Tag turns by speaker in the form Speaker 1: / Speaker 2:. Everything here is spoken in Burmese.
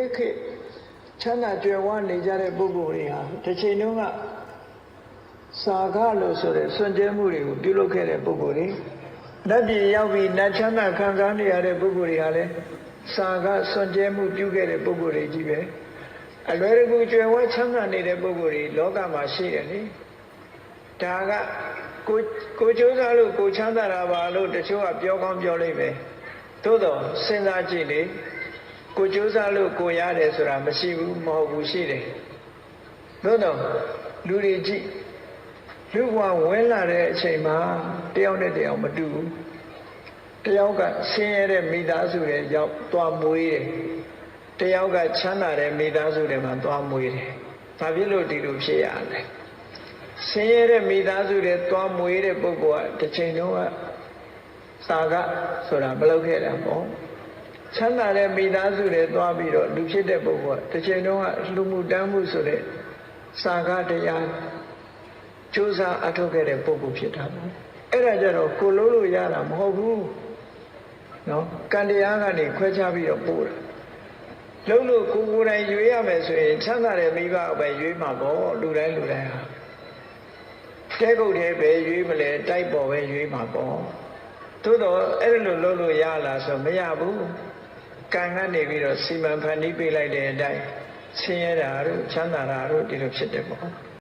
Speaker 1: နေ့ခေတ်ချမ်းသာကြွယ်ဝနေကြတဲ့ပုဂ္ဂိုလ်တွေဟာတစ်ချိန်တုန်းကစာကလို့ဆိုတဲ့စွန့်ကြဲမှုတွေကိုပြုလုပ်ခဲ့တဲ့ပုဂ္ဂိုလ်တွေနတ်ပြည်ရောက်ပြီးနတ်ချမ်းသာခံစားနေရတဲ့ပုဂ္ဂိုလ်တွေဟာလည်းစာကစွန့်ကြဲမှုပြုခဲ့တဲ့ပုဂ္ဂိုလ်တွေကြီးပဲအလွယ်တကူကြွယ်ဝချမ်းသာနေတဲ့ပုဂ္ဂိုလ်တွေလောကမှာရှိတယ်လေဒါကကိုကိုကျိုးစားလို့ကိုချမ်းသာတာပါလို့တချို့ကပြောကောင်းပြောလိမ့်မယ်သို့တော့စဉ်းစားကြည့်လေ ကိုကျိုးစားလို့ကိုရတယ်ဆိုတာမရှိဘူးမဟုတ်ဘူးရှိတယ်သို့တော့လူတွေကြည့်လူဘဝဝင်လာတဲ့အချိန်မှာတယောက်နဲ့တယောက်မတူဘူးတယောက်ကဆင်းရဲတဲ့မိသားစုတွေရောက်သွားမွေးတယ်တယောက်ကချမ်းသာတဲ့မိသားစုတွေမှာသွားမွေးတယ်ဘာဖြစ်လို့ဒီလိုဖြစ်ရလဲဆင်းရဲတဲ့မိသားစုတွေသွားမွေးတဲ့ပုဂ္ဂိုလ်ကတစ်ချိန်တုန်းကသာကဆိုတာမလုပ်ခဲ့တာပေါ့ ချမ်းသာတဲ့မိသားစုတွေသွားပြီးတော့လူဖြစ်တဲ့ပုဂ္ဂိုလ်ကတစ်ချိန်တုန်းကလူမှုတန်းမှုဆိုတဲ့စာကတရားစူးစမ်းအထောက်ခဲ့တဲ့ပုဂ္ဂိုလ်ဖြစ်တာပေါ့အဲ့ဒါကြတော့ကိုလို့လို့ရတာမဟုတ်ဘူးနော်ကံတရားကနေခွဲခြားပြီးတော့ပို့တာလုံးလို့ကိုကိုယ်တိုင်ရွေးရမယ်ဆိုရင်ချမ်းသာတဲ့မိဘပဲရွေးမှာပေါ့လူတိုင်းလူတိုင်းဟာတဲကုတ်တဲ့ပဲရွေးမလဲတိုက်ပေါ်ပဲရွေးမှာပေါ့သို့တော့အဲ့လိုလုပ်လို့ရလားဆိုမရဘူး ကံကနေပြီးတော့စီမံဖန်တီးပေးလိုက်တဲ့အတိုင်းဆင်းရဲတာတို့ချမ်းသာတာတို့ဒီလိုဖြစ်တယ်ပေါ့